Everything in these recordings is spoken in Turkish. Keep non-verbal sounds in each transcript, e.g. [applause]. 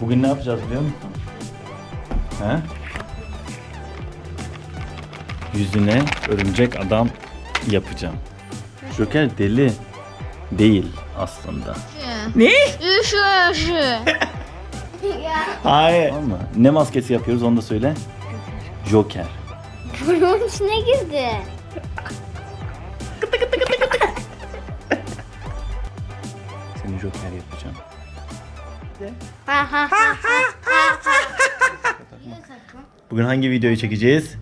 Bugün ne yapacağız biliyor musun? He? Yüzüne örümcek adam yapacağım. Joker deli değil aslında. Ne? Üşüyor. Hayır. Tamam mı? Ne maskesi yapıyoruz onu da söyle. Joker. Bunun içine girdi. Seni Joker yapacağım. Ha ha ha ha ha. Bugün hangi videoyu çekeceğiz?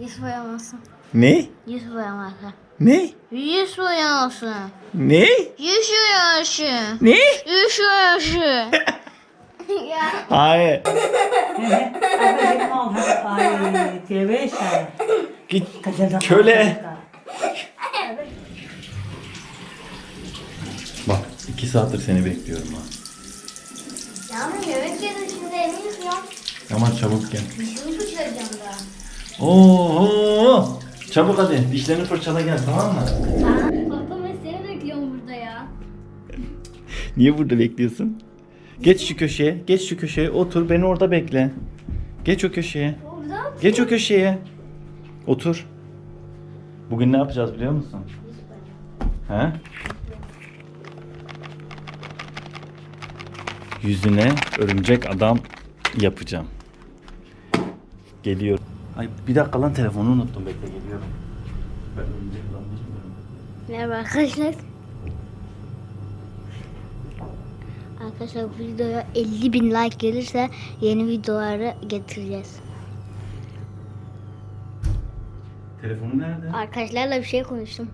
Yüz boyaması. Ne? Yüz boyaması. Ne? Yüz boyaması. Ne? Yüz boyaması. Ne? Boyaması. [laughs] ya. Hayır. Git köle. Bak iki saattir seni bekliyorum ha. Ya ama yemek yedim şimdi elini yıkıyorum. Aman çabuk gel. Dişimi fırçalayacağım daha. Oo, çabuk hadi dişlerini fırçala gel tamam mı? Baba ben seni bekliyorum burada ya. [laughs] Niye burada bekliyorsun? Geç şu köşeye, geç şu köşeye, otur beni orada bekle. Geç o köşeye, Burada geç o köşeye. Otur. Bugün ne yapacağız biliyor musun? He? Yüzüne örümcek adam yapacağım. Geliyor. Ay bir dakika lan telefonu unuttum bekle geliyorum. Ben. Merhaba arkadaşlar. Arkadaşlar bu videoya 50 bin like gelirse yeni videoları getireceğiz. Telefonu nerede? Arkadaşlarla bir şey konuştum.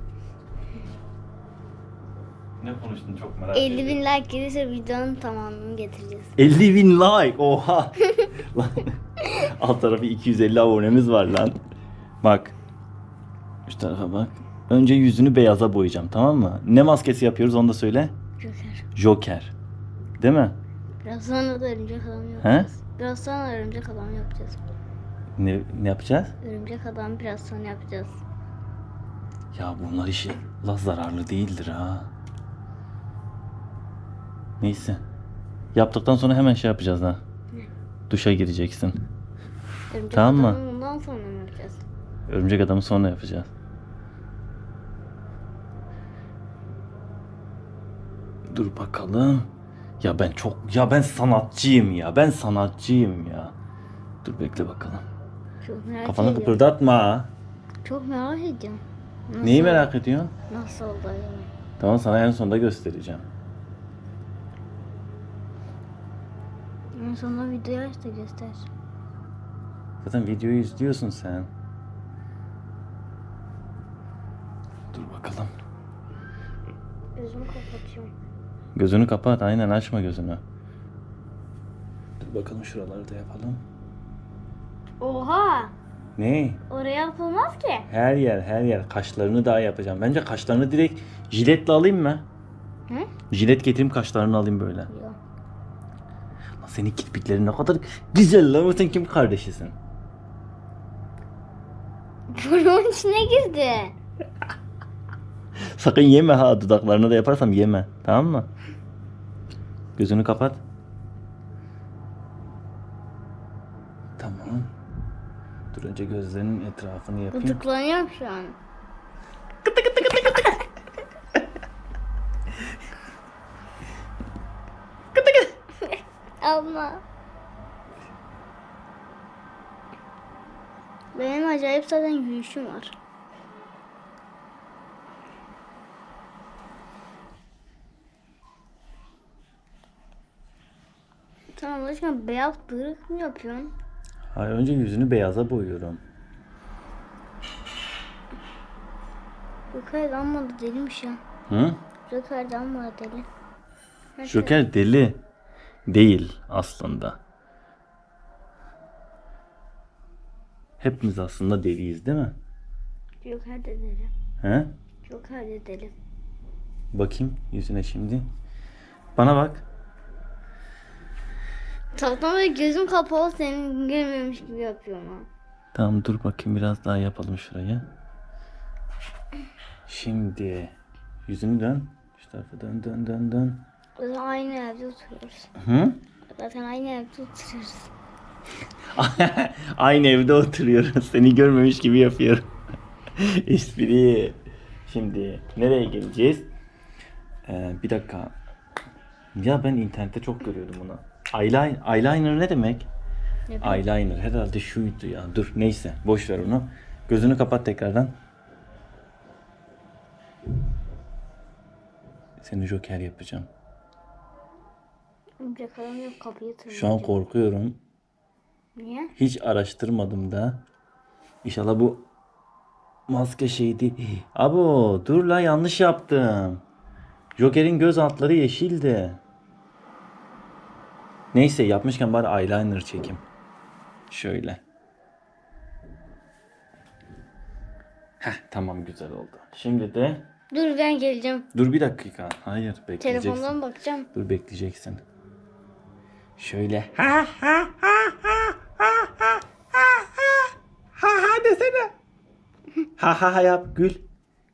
Ne konuştun çok merak 50 bin like gelirse videonun tamamını getireceğiz. 50 bin like oha. Lan, [laughs] Alt tarafı 250 abonemiz var lan. Bak. Şu tarafa bak. Önce yüzünü beyaza boyayacağım tamam mı? Ne maskesi yapıyoruz onu da söyle. Joker. Joker. Değil mi? Biraz sonra da örümcek adam yapacağız. Biraz sonra örümcek adam yapacağız. Ne, ne yapacağız? Örümcek adam biraz sonra yapacağız. Ya bunlar işi la zararlı değildir ha. Neyse. Yaptıktan sonra hemen şey yapacağız ha. Duşa gireceksin. Örümcek Tamam mı? adamı sonra mı yapacağız? Örümcek adamı sonra yapacağız. Dur bakalım. Ya ben çok ya ben sanatçıyım ya. Ben sanatçıyım ya. Dur bekle bakalım. Çok merak Kafanı ediyorum. kıpırdatma. Çok merak ediyorum. Nasıl, Neyi merak ediyorsun? Nasıl oldu acaba? Tamam sana en sonunda göstereceğim. En sonunda videoyu aç da göster. Zaten videoyu izliyorsun sen. Dur bakalım. Gözümü kapatıyorum. Gözünü kapat. Aynen açma gözünü. Dur bakalım şuraları da yapalım. Oha! Ne? Oraya yapılmaz ki. Her yer her yer. Kaşlarını daha yapacağım. Bence kaşlarını direkt jiletle alayım mı? Hı? Jilet getireyim kaşlarını alayım böyle. Yok. Lan senin kirpiklerin ne kadar güzel lan. Sen kim kardeşisin? Burnumun içine girdi. Sakın yeme ha. Dudaklarını da yaparsam yeme. Tamam mı? Gözünü kapat. Tamam. Dur önce gözlerinin etrafını yapayım. Gıdıklanıyorum şu an. [laughs] Abla. Benim acayip zaten yürüyüşüm var. Allah aşkına beyaz bıyık mı yapıyorsun? Hayır önce yüzünü beyaza boyuyorum. Joker damladı deliymiş ya. Hı? Joker damladı deli. Nasıl? Joker deli değil aslında. Hepimiz aslında deliyiz değil mi? Joker de deli. He? Joker de deli. Bakayım yüzüne şimdi. Bana bak. Tatlım ve gözüm kapalı senin görmemiş gibi yapıyorum ha. Tamam dur bakayım biraz daha yapalım şurayı. Şimdi yüzünü dön. Şu tarafa dön dön dön dön. Biz aynı evde oturuyoruz. Hı? Zaten aynı evde oturuyoruz. [laughs] Aynı evde oturuyoruz. [laughs] Seni görmemiş gibi yapıyorum. [laughs] Espri. Şimdi nereye geleceğiz? Ee, bir dakika. Ya ben internette çok görüyordum bunu. Eyeliner, eyeliner ne demek? Ne. Eyeliner herhalde şuydu ya. Dur neyse boş ver onu. Gözünü kapat tekrardan. Seni joker yapacağım. Yok kapıyı. Şu an korkuyorum. Niye? Hiç araştırmadım da. İnşallah bu maske şeydi. Abo dur la yanlış yaptım. Joker'in göz altları yeşildi. Neyse yapmışken bari eyeliner çekeyim. Şöyle. Heh tamam güzel oldu. Şimdi de Dur ben geleceğim. dur bir dakika. Hayır bekleyeceksin. Telefondan bakacağım. Dur bekleyeceksin. Şöyle. Ha ha ha ha ha ha ha ha ha desene. Ha ha ha yap gül.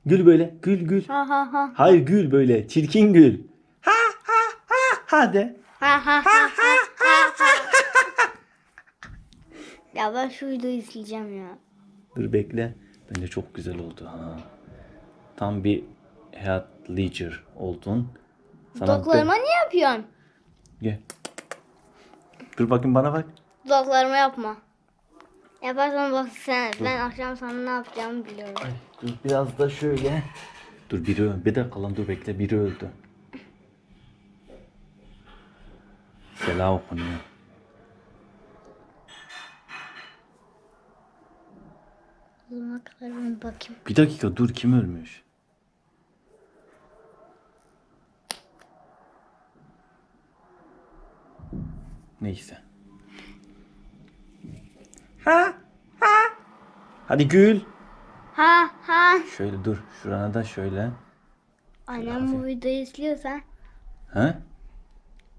Gül böyle. Gül gül. Ha ha ha. Hayır gül böyle. Çirkin gül. Ha ha ha Hadi. Ha ha ha ha ha ha. Ya ben şu videoyu izleyeceğim ya. Dur bekle. Bence çok güzel oldu ha. Tam bir Heath Ledger oldun. Sana Dudaklarıma niye yapıyorsun? Gel. Dur bakayım bana bak. Dudaklarıma yapma. Yaparsan bak sen, ben akşam sana ne yapacağımı biliyorum. Ay, dur biraz da şöyle. Dur biri öldü. Bir dakika lan dur bekle biri öldü. Selam okunuyor. Ben bakayım. Bir dakika dur kim ölmüş? Neyse. Ha ha Hadi gül. Ha ha. Şöyle dur. Şurana da şöyle. Annem bu videoyu izliyorsa Ha?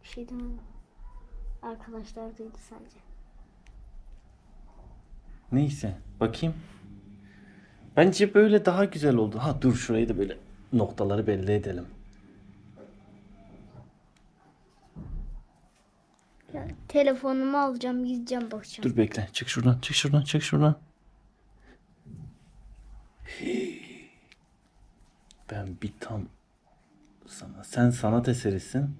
bir şey demem. Arkadaşlar duydu sence. Neyse. Bakayım. Bence böyle daha güzel oldu. Ha dur şurayı da böyle noktaları belli edelim. Telefonumu alacağım, gideceğim bakacağım. Dur bekle. Çık şuradan. Çık şuradan. Çık şuradan. Ben bir tam sana. Sen sanat eserisin.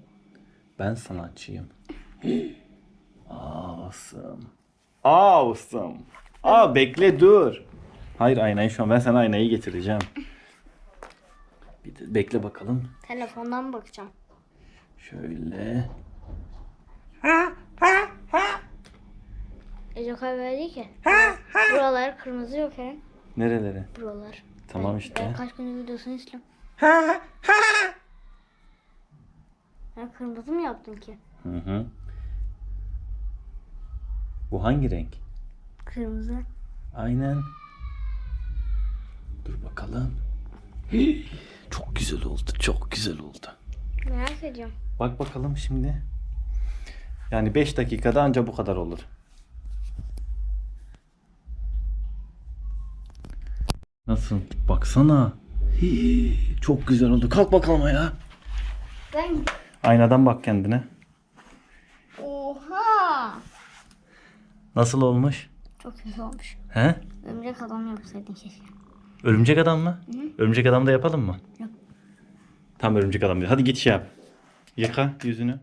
Ben sanatçıyım. awesome. Awesome. Aa bekle dur. Hayır aynayı şu an ben sana aynayı getireceğim. Bir de bekle bakalım. Telefondan bakacağım. Şöyle. ha Ece verdi ki. ha ha Buralar kırmızı yok yani. Nerelere? Buralar. Tamam Ben işte. kaç gündür videosunu izliyorum. ha ha Ben kırmızı mı yaptın ki? Hı hı. Bu hangi renk? Kırmızı. Aynen. Dur bakalım. [gasps] Çok güzel oldu. Çok güzel oldu. Merak ediyorum. Bak bakalım şimdi. Yani 5 dakikada anca bu kadar olur. Nasıl? Baksana. Hii, Çok güzel oldu. Kalk bakalım ayağa. Ben... Aynadan bak kendine. Oha! Nasıl olmuş? Çok kötü olmuş. He? Örümcek adam yapsaydın keşke. Örümcek adam mı? Örümcek adam da yapalım mı? Yap. Tam örümcek adam. Hadi git şey yap. Yıka yüzünü.